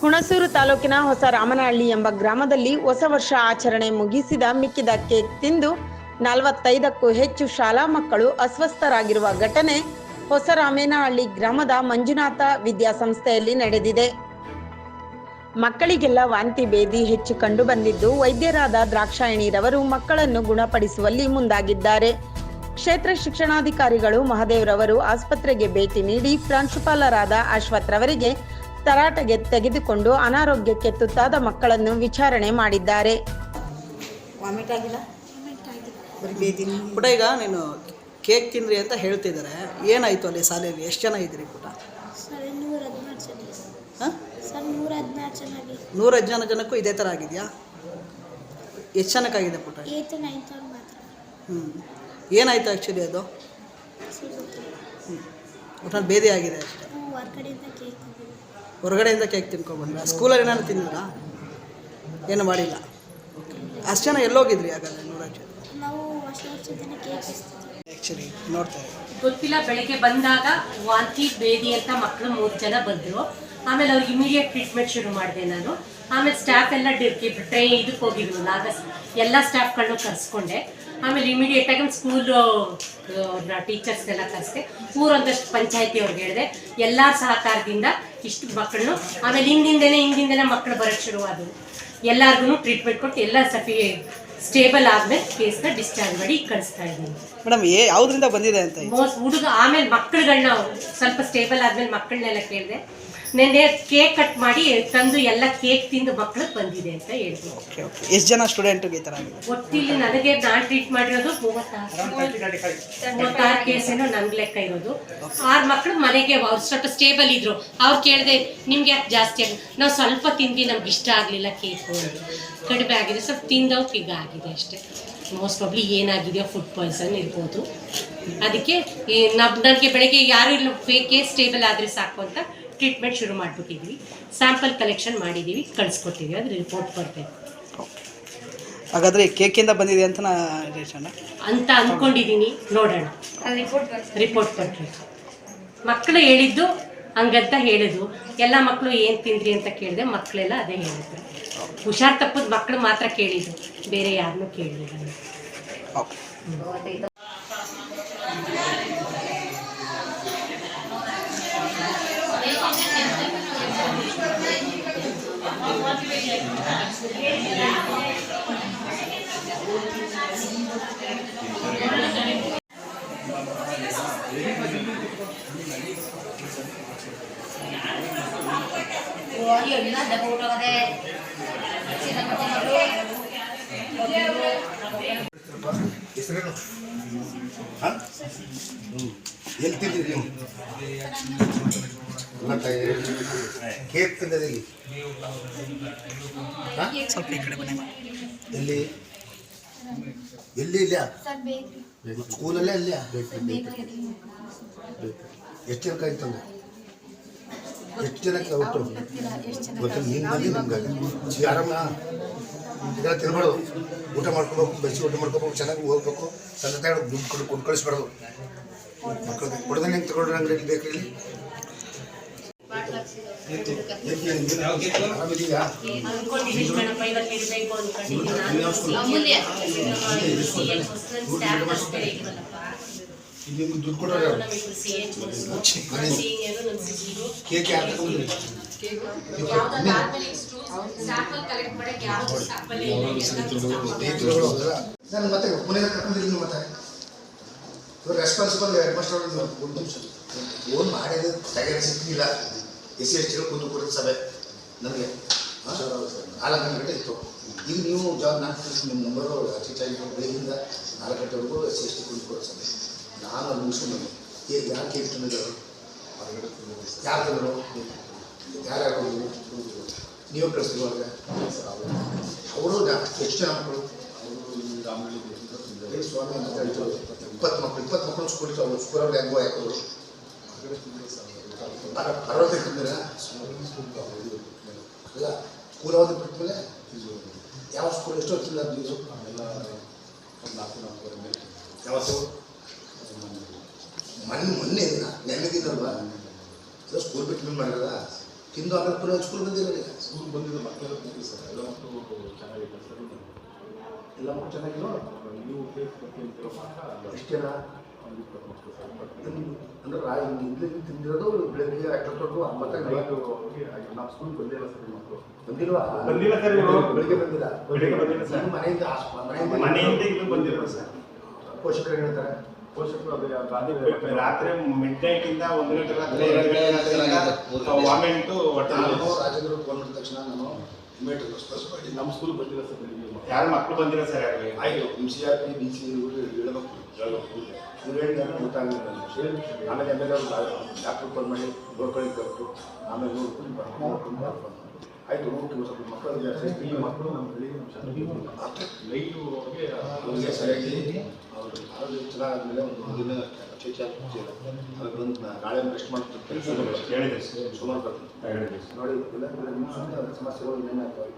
ಹುಣಸೂರು ತಾಲೂಕಿನ ಹೊಸ ರಾಮನಹಳ್ಳಿ ಎಂಬ ಗ್ರಾಮದಲ್ಲಿ ಹೊಸ ವರ್ಷ ಆಚರಣೆ ಮುಗಿಸಿದ ಮಿಕ್ಕಿದ ಕೇಕ್ ತಿಂದು ನಲವತ್ತೈದಕ್ಕೂ ಹೆಚ್ಚು ಶಾಲಾ ಮಕ್ಕಳು ಅಸ್ವಸ್ಥರಾಗಿರುವ ಘಟನೆ ಹೊಸ ರಾಮೇನಹಳ್ಳಿ ಗ್ರಾಮದ ಮಂಜುನಾಥ ವಿದ್ಯಾಸಂಸ್ಥೆಯಲ್ಲಿ ನಡೆದಿದೆ. ಮಕ್ಕಳಿಗೆಲ್ಲ ವಾಂತಿ ಭೇದಿ ಹೆಚ್ಚು ಕಂಡು ಬಂದಿದ್ದು, ವೈದ್ಯರಾದ ದ್ರಾಕ್ಷಾಯಣಿರವರು ಮಕ್ಕಳನ್ನು ಗುಣಪಡಿಸುವಲ್ಲಿ ಮುಂದಾಗಿದ್ದಾರೆ. ಕ್ಷೇತ್ರ ಶಿಕ್ಷಣಾಧಿಕಾರಿಗಳು ಮಹದೇವ್ರವರು ಆಸ್ಪತ್ರೆಗೆ ಭೇಟಿ ನೀಡಿ ಪ್ರಾಂಶುಪಾಲರಾದ ಅಶ್ವಥ್ ರವರಿಗೆ ತರಾಟೆಗೆ ತೆಗೆದುಕೊಂಡು ಅನಾರೋಗ್ಯಕ್ಕೆ ತುತ್ತಾದ ಮಕ್ಕಳನ್ನು ವಿಚಾರಣೆ ಮಾಡಿದ್ದಾರೆ. ವಾಮಿಟ್ ಆಗಿಲ್ಲ? ಬರೀ ಬೇದಿ ಪುಟ ಈಗ ನೀನು ಕೇಕ್ ತಿಂದ್ರಿ ಅಂತ ಹೇಳ್ತಿದ್ದಾರೆ ಏನಾಯಿತು ಅಲ್ಲಿ ಶಾಲೆಯಲ್ಲಿ? ಎಷ್ಟು ಜನ ಇದ್ದೀರಿ ಪುಟ? ಸರ್ ನೂರ ಹದಿನಾರು ಜನಕ್ಕೂ ಇದೇ ಥರ ಆಗಿದೆಯಾ? ಎಷ್ಟು ಜನಕ್ಕಾಗಿದೆ ಪುಟ? ಹ್ಞೂ ಏನಾಯಿತು ಆ್ಯಕ್ಚುಲಿ ಅದು? ಒಟ್ನಲ್ಲಿ ಬೇದಿ ಆಗಿದೆ ಅಷ್ಟೇ ನಾವು ಹೊರ್ಗಡೆಯಿಂದ ಕೇಕ್ ತಗೊಂಡು ಹೊರಗಡೆಯಿಂದ ಕೇಕ್ ತಿನ್ಕೊಬಂದ್ರ ಸ್ಕೂಲಲ್ಲಿ ಏನಾದ್ರು ತಿಂದಿದ್ರಾ ಏನು ಮಾಡಿಲ್ಲ. ಓಕೆ ಅಷ್ಟು ಜನ ಎಲ್ಲೋಗಿದ್ರಿ ಹಾಗಾದ್ರೆ ನೂರಾರು ಜನ? ಆ್ಯಕ್ಚುಲಿ ನೋಡ್ತಾ ಗೊತ್ತಿಲ್ಲ ಬೆಳಿಗ್ಗೆ ಬಂದಾಗ ವಾಂತಿ ಬೇದಿ ಅಂತ ಮಕ್ಕಳು ಮೂರು ಜನ ಬಂದರು. ಆಮೇಲೆ ಅವ್ರಿಗೆ ಇಮಿಡಿಯೇಟ್ ಟ್ರೀಟ್ಮೆಂಟ್ ಶುರು ಮಾಡಿದೆ ನಾನು. ಆಮೇಲೆ ಸ್ಟಾಫ್ ಎಲ್ಲ ಡಿರ್ಕಿ ಟ್ರೈನ್ ಇದಕ್ಕೆ ಹೋಗಿದ್ರು ಆಗ ಎಲ್ಲ ಸ್ಟಾಫ್ಗಳನ್ನೂ ಕರೆಸ್ಕೊಂಡೆ. ಆಮೇಲೆ ಇಮಿಡಿಯೇಟ್ ಆಗಿ ಸ್ಕೂಲು ಟೀಚರ್ಸ್ನೆಲ್ಲ ಕರೆಸ್ದೆ. ಊರೊಂದಷ್ಟು ಪಂಚಾಯತಿ ಅವ್ರಿಗೆ ಹೇಳಿದೆ. ಎಲ್ಲ ಸಹಕಾರದಿಂದ ಇಷ್ಟು ಮಕ್ಕಳನ್ನು ಆಮೇಲೆ ಹಿಂದಿಂದನೇ ಹಿಂದಿಂದನೇ ಮಕ್ಕಳು ಬರೋಕ್ಕೆ ಶುರುವಾದವು. ಎಲ್ಲರಿಗೂ ಟ್ರೀಟ್ಮೆಂಟ್ ಕೊಟ್ಟು ಎಲ್ಲ ಸಫಿ ಸ್ಟೇಬಲ್ ಆದ್ಮೇಲೆ ಕೇಸ್ನ ಡಿಸ್ಚಾರ್ಜ್ ಮಾಡಿ ಕಳಿಸ್ತಾ ಇದ್ದೀನಿ ಮೇಡಮ್ ಏ ಯಾವುದರಿಂದ ಬಂದಿದೆ ಅಂತ? ಹುಡುಗ ಆಮೇಲೆ ಮಕ್ಕಳುಗಳನ್ನ ಸ್ವಲ್ಪ ಸ್ಟೇಬಲ್ ಆದ್ಮೇಲೆ ಮಕ್ಕಳನ್ನೆಲ್ಲ ಕೇಳಿದೆ. ನೆನ್ನೆ ಕೇಕ್ ಕಟ್ ಮಾಡಿ ತಂದು ಎಲ್ಲ ಕೇಕ್ ತಿಂದು ಮಕ್ಳಿಗೆ ಬಂದಿದೆ ಅಂತ ಓಕೆ ಓಕೆ ಎಷ್ಟು ಜನ ಸ್ಟೂಡೆಂಟ್ ಈ ಥರ ಆಗಿದೆ? ಒಟ್ಟಿಲ್ಲಿ ನನಗೆ ನಾನು ಟ್ರೀಟ್ ಮಾಡಿರೋದು ಮೂವತ್ತಾರು. ಮೂವತ್ತಾರು ಏನೋ ನನ್ಗೆ ಲೆಕ್ಕ ಇರೋದು. ಆರು ಮಕ್ಳು ಮನೆಗೆ ಅವ್ರು ಸ್ವಲ್ಪ ಸ್ಟೇಬಲ್ ಇದ್ರು. ಅವ್ರು ಕೇಳಿದೆ ನಿಮ್ಗೆ ಯಾಕೆ ಜಾಸ್ತಿ ಆಗಿ ನಾವು ಸ್ವಲ್ಪ ತಿಂದು ನಮ್ಗೆ ಇಷ್ಟ ಆಗಲಿಲ್ಲ ಕೇಕು ಕಡಿಮೆ ಆಗಿದೆ ಸ್ವಲ್ಪ ತಿಂದವ್ಕೆ ಈಗ ಆಗಿದೆ ಅಷ್ಟೇ. ಮೋಸ್ಟ್ ಪ್ರಾಬ್ಲಿ ಏನಾಗಿದೆಯೋ ಫುಡ್ ಪಾಯ್ಸನ್ ಇರ್ಬೋದು. ಅದಕ್ಕೆ ಈ ನನಗೆ ಬೆಳಗ್ಗೆ ಯಾರು ಇಲ್ಲ ಕೇಸ್ ಸ್ಟೇಬಲ್ ಆದರೆ ಸಾಕು ಅಂತ ಟ್ರೀಟ್ಮೆಂಟ್ ಶುರು ಮಾಡಿಬಿಟ್ಟಿದ್ವಿ. ಸ್ಯಾಂಪಲ್ ಕಲೆಕ್ಷನ್ ಮಾಡಿದ್ದೀವಿ ಕಳಿಸ್ಕೊಟ್ಟಿದ್ದೀವಿ ಅದ್ರ ರಿಪೋರ್ಟ್ ಬರಬೇಕು ಹಾಗಾದರೆ ಕೇಕಿಂದ ಬಂದಿದೆ ಅಂತ ನಾ ಅಂತ ಅಂದ್ಕೊಂಡಿದ್ದೀನಿ ನೋಡೋಣ. ರಿಪೋರ್ಟ್ ಕೊಟ್ಟರೆ ಮಕ್ಕಳು ಹೇಳಿದ್ದು ಹಂಗಂತ ಹೇಳಿದ್ರು. ಎಲ್ಲ ಮಕ್ಕಳು ಏನು ತಿಂದ್ರಿ ಅಂತ ಕೇಳಿದೆ. ಮಕ್ಕಳೆಲ್ಲ ಅದೇ ಹೇಳಿದ್ರು. ಹುಷಾರ್ ತಪ್ಪದ ಮಕ್ಕಳು ಮಾತ್ರ ಕೇಳಿದ್ರು. ಬೇರೆ ಯಾರನ್ನೂ ಕೇಳಲಿಲ್ಲ ಓಕೆ ಹೆಸರೇನು ಹಾಂ ಎಲ್ಲಿ ತಿಂದಿರಿ ನೀವು ಮತ್ತೆ ಕೇಕ್ ಇಲ್ಲಿ ಹಾಂ ಸ್ವಲ್ಪ ಈ ಕಡೆ ಬನ್ನಿ ಎಲ್ಲಿ ಎಲ್ಲಿ ಇಲ್ಲ ಸ್ಕೂಲಲ್ಲೇ ಇಲ್ಲ ಎಷ್ಟು ಜನಕ್ಕೆ ಆಯ್ತಂದ್ರೆ ತಂದೆ ಎಷ್ಟು ಜನಕ್ಕೆ ಒಟ್ಟು ಗೊತ್ತಿಲ್ಲ ನೀನು ಬಂದು ಆರಾಮ ಯಾರಮ್ಮ ಇದೆಲ್ಲ ತಿನ್ಬಾರ್ದು ಊಟ ಮಾಡ್ಕೊಬೇಕು ಬೆಸಿ ಊಟ ಮಾಡ್ಕೋಬೇಕು ಚೆನ್ನಾಗಿ ಹೋಗ್ಬೇಕು ತಾಯಿ ದುಡ್ಡು ಕೊಡು ಕೊಟ್ಟು ಕಳಿಸ್ಬಾರ್ದು. ಮಕ್ಕಳು ಕೊಡದೆ ಹೆಂಗೆ ತಗೊಂಡ್ರೆ ಅಂಗಡಿಯಲ್ಲಿ ಬೇಕ್ರಿ ದುಡ್ಡು ಕೊಡೋರು? ಕೇಕ್ ಮತ್ತೆ ಪುನಃ ಕರ್ಕೊಂಡಿದ್ದೀನಿ ಮತ್ತೆ ರೆಸ್ಪಾನ್ಸಿಬಲ್ ಹೆಡ್ ಮಾಸ್ಟರ್ ಒಂದು ನಿಮಿಷ ಫೋನ್ ಮಾಡಿದ್ರೆ ತಯಾರಿ ಸಿಕ್ಕಿಲ್ಲ ಎಸ್ ಸಿ ಎಸ್ ಟಿಗಳು ಕುಂದು ಕೊಡೋ ಸಭೆ. ನನಗೆ ನಾಲ್ಕು ಗಂಟೆ ಇತ್ತು ಈಗ ನೀವು ಜಾಬ್ ಕಳಿಸಿ ನಿಮ್ಮ ನಂಬರು ಹೆಚ್ಚಾಗಿ ಬೆಳಗಿಂದ ನಾಲ್ಕು ಗಂಟೆವರೆಗೂ ಎಸ್ ಸಿ ಎಸ್ ಟಿ ಕುಂದು ಕೊಡೋ ಸಭೆ. ನಾನು ಮುಗಿಸ್ಕೊಂಡು ಏ, ಯಾರು ಕೇಕ್ ತಂದಿದ್ದರು ಯಾರು ತಂದರು ಯಾರ್ಯಾರು? ನೀವು ಕಳಿಸ್ತೀವಿ ಅವರು ಎಷ್ಟು ಜನ ಮಕ್ಕಳು? ಅವರು ಸ್ವಾಮಿ ಅಂತ ಇಪ್ಪತ್ತು ಮಕ್ಕಳು ಇಪ್ಪತ್ತು ಮಕ್ಕಳು ಸ್ಕೂಲಿಗೆ ಅವರು ಸ್ಕೂಲಲ್ಲಿ ಹೆಂಗೋ ಯಾಕಂದ್ರು ಅರವತ್ತೈದು ತಿಂದಿರ ಅಲ್ಲ ಸ್ಕೂಲ್ ಅವಧಿ ಬಿಟ್ಟ ಮೇಲೆ ಯಾವ ಸ್ಕೂಲ್ ಎಷ್ಟು ಹೊತ್ತಿಲ್ಲ ನೀವು ಯಾವತ್ತು ಮೊನ್ನೆ ಮೊನ್ನೆ ಇಲ್ಲ ನೆನ್ನೆ ಮೊನ್ನೆ ಇಲ್ಲ ಅದು ಸ್ಕೂಲ್ ಬಿಟ್ಟು ಮೇಲೆ ಮಾಡಿರಲ್ಲ ತಿಂದು ಆಮೇಲೆ ಪುನಃ ಸ್ಕೂಲ್ ಬಂದಿರೋಲ್ಲ ಸ್ಕೂಲ್ ಬಂದಿದ್ದು ಮಕ್ಕಳೆಲ್ಲ ಬಂದಿದೆ ಸರ್ ಎಲ್ಲ ಮಕ್ಕಳು ಚೆನ್ನಾಗಿದೆ ಸರ್ ಎಲ್ಲ ಮಕ್ಕಳು ಚೆನ್ನಾಗಿರೋ ನೀವು ಕೇಸ್ ಅಂದ್ರೆ ರಾ ಇಲ್ಲಿ ತಿಂದಿರೋದು ಬೆಳಗ್ಗೆ ಅಷ್ಟೊತ್ತು ಮತ್ತೆ ನಮ್ಮ ಸ್ಕೂಲ್ ಬಂದಿಲ್ಲ ಸರ್ ಮಕ್ಕಳು. ಬಂದಿಲ್ವಾ? ಬಂದಿಲ್ಲ ಸರ್. ಬೆಳಿಗ್ಗೆ ಬಂದಿಲ್ಲ. ಬೆಳಿಗ್ಗೆ ಬಂದಿಲ್ಲ ಸರ್. ಮನೆಯಿಂದ ಮನೆಯಿಂದ ಮನೆಯಿಂದ ಬಂದಿಲ್ಲ ಸರ್? ಪೋಷಕರು ಹೇಳ್ತಾರೆ. ಪೋಷಕರು ರಾತ್ರಿ ಮಿಡ್ ನೈಟ್ ಇಂದ ಒಂದು ಗಂಟೆ ರಾತ್ರಿ ವಾಮೆಂಟು ಹೊಟ್ಟೆ ನಾನು ರಾಜೇಂದ್ರ ಫೋನ್ ಮಾಡಿದ ತಕ್ಷಣ ನಾನು ಇಮಿಡಿಯೇಟ್ ರೆಸ್ಪಾನ್ಸ್ ಮಾಡಿ ನಮ್ಮ ಸ್ಕೂಲ್ ಬಂದಿಲ್ಲ ಸರ್ ಬೆಳಿಗ್ಗೆ. ಯಾರು ಮಕ್ಕಳು ಬಂದಿಲ್ಲ ಸರ್ ಯಾರು? B M C R P B C ಇವರು ಹೇಳಬೇಕು. ಇವ್ರು ಹೇಳಿದಾಗ ಗೊತ್ತಾಗಲಿಲ್ಲ ನನಗೆ ಆಮೇಲೆ ಎಂ ಎಲ್ ಅವರು ಡಾಕ್ಟ್ರ್ ಫೋನ್ ಮಾಡಿ ನೋಡ್ಕೊಳ್ಳಿ ಕೊಟ್ಟು ಆಮೇಲೆ ನೋಡ್ಕೊಂಡು ಬರ್ಕೊಂಡು ನೋಡ್ಕೊಂಡು ಬರ್ಕೊಂಡು ಆಯಿತು ನೋಡ್ಕೊಂಡು ಸ್ವಲ್ಪ ಮಕ್ಕಳು ಜಾಸ್ತಿ ಈ ಮಕ್ಕಳು ನಮ್ಮ ಬೆಳಿಗ್ಗೆ ನಮ್ಮ ಲೈವ್ ಅವ್ರಿಗೆ ಅವ್ರಿಗೆ ಸರಿಯಾಗಿ ಅವರು ಆರೋಗ್ಯ ಚೆನ್ನಾಗಾದ್ಮೇಲೆ ಒಂದು ದಿನ ಚೇಚ ಅದಕ್ಕೆ ಒಂದು ನಾಳೆ ರೆಸ್ಟ್ ಮಾಡ್ತಿರ್ತಾರೆ ಹೇಳಿದೆ ಸರ್. ಸುಮಾರು ಸರ್ ನೋಡಿ ನಿಮ್ಮ ಸಮಸ್ಯೆಗಳು ಏನಾಗ್ತಾವೆ